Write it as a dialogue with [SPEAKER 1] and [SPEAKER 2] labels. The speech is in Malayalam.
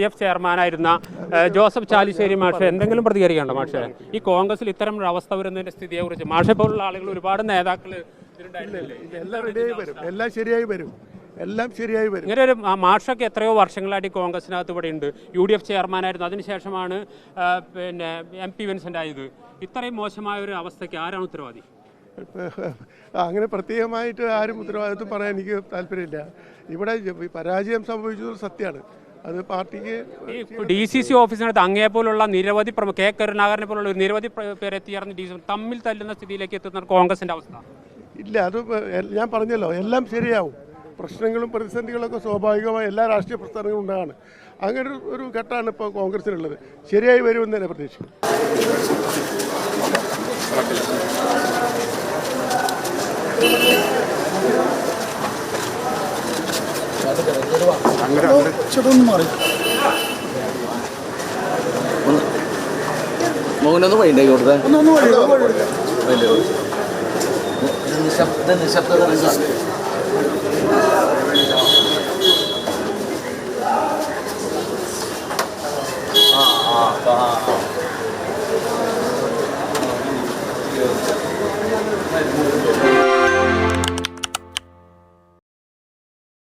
[SPEAKER 1] ഡി എഫ് ചെയർമാനായിരുന്ന ജോസഫ് ചാലിശ്ശേരി മാഷ എന്തെങ്കിലും പ്രതികരിക്കണ്ടോ മാഷെ? ഈ കോൺഗ്രസിൽ ഇത്തരം ഒരു അവസ്ഥ വരുന്നതിന്റെ സ്ഥിതിയെ കുറിച്ച് മാഷെ പോലുള്ള ആളുകൾ ഒരുപാട് നേതാക്കൾ?
[SPEAKER 2] എല്ലാം റെഡിയായി വരും. എല്ലാം ശരിയായി വരും. എല്ലാം ശരിയായി വരും.
[SPEAKER 1] ഇങ്ങനെ ഒരു മാഷൊക്കെ എത്രയോ വർഷങ്ങളായിട്ട് കോൺഗ്രസിനകത്ത് ഇവിടെ ഉണ്ട്. യു ഡി എഫ് ചെയർമാനായിരുന്നു. അതിനുശേഷമാണ് പിന്നെ എം പി വിൻസെന്റ് ആയത്. ഇത്രയും മോശമായ ഒരു അവസ്ഥയ്ക്ക് ആരാണ് ഉത്തരവാദി?
[SPEAKER 2] അങ്ങനെ പ്രത്യേകമായിട്ട് ആരും ഉത്തരവാദിത്വം പറയാൻ എനിക്ക് താല്പര്യമില്ല. ഇവിടെ പരാജയം സംഭവിച്ചത് സത്യമാണ്. അത് പാർട്ടിക്ക്
[SPEAKER 1] ഡി സി സി ഓഫീസിനടുത്ത് അങ്ങേ പോലുള്ള നിരവധി പ്രമുഖ കെ കരുണാകരനെ പോലുള്ള ഒരു നിരവധി പേരെത്തിയറിഞ്ഞ് ഡി സി തമ്മിൽ തല്ലുന്ന സ്ഥിതിയിലേക്ക് എത്തുന്ന കോൺഗ്രസിന്റെ അവസ്ഥ.
[SPEAKER 2] ഇല്ല അത് ഞാൻ പറഞ്ഞല്ലോ എല്ലാം ശരിയാവും. പ്രശ്നങ്ങളും പ്രതിസന്ധികളൊക്കെ സ്വാഭാവികമായി എല്ലാ രാഷ്ട്രീയ പ്രസ്ഥാനങ്ങളും ഉണ്ടാകാണ് അങ്ങനെ ഒരു- ഘട്ടമാണ് ഇപ്പോൾ കോൺഗ്രസിനുള്ളത്. ശരിയായി വരുമെന്ന് തന്നെ പ്രതീക്ഷിക്കുന്നു
[SPEAKER 3] മോഹനൊന്ന് വഴിയുണ്ടാക്കി കൊടുത്തേ വലിയ നിശബ്ദ നിശബ്ദത രംഗമാണ് ആ ആ ആ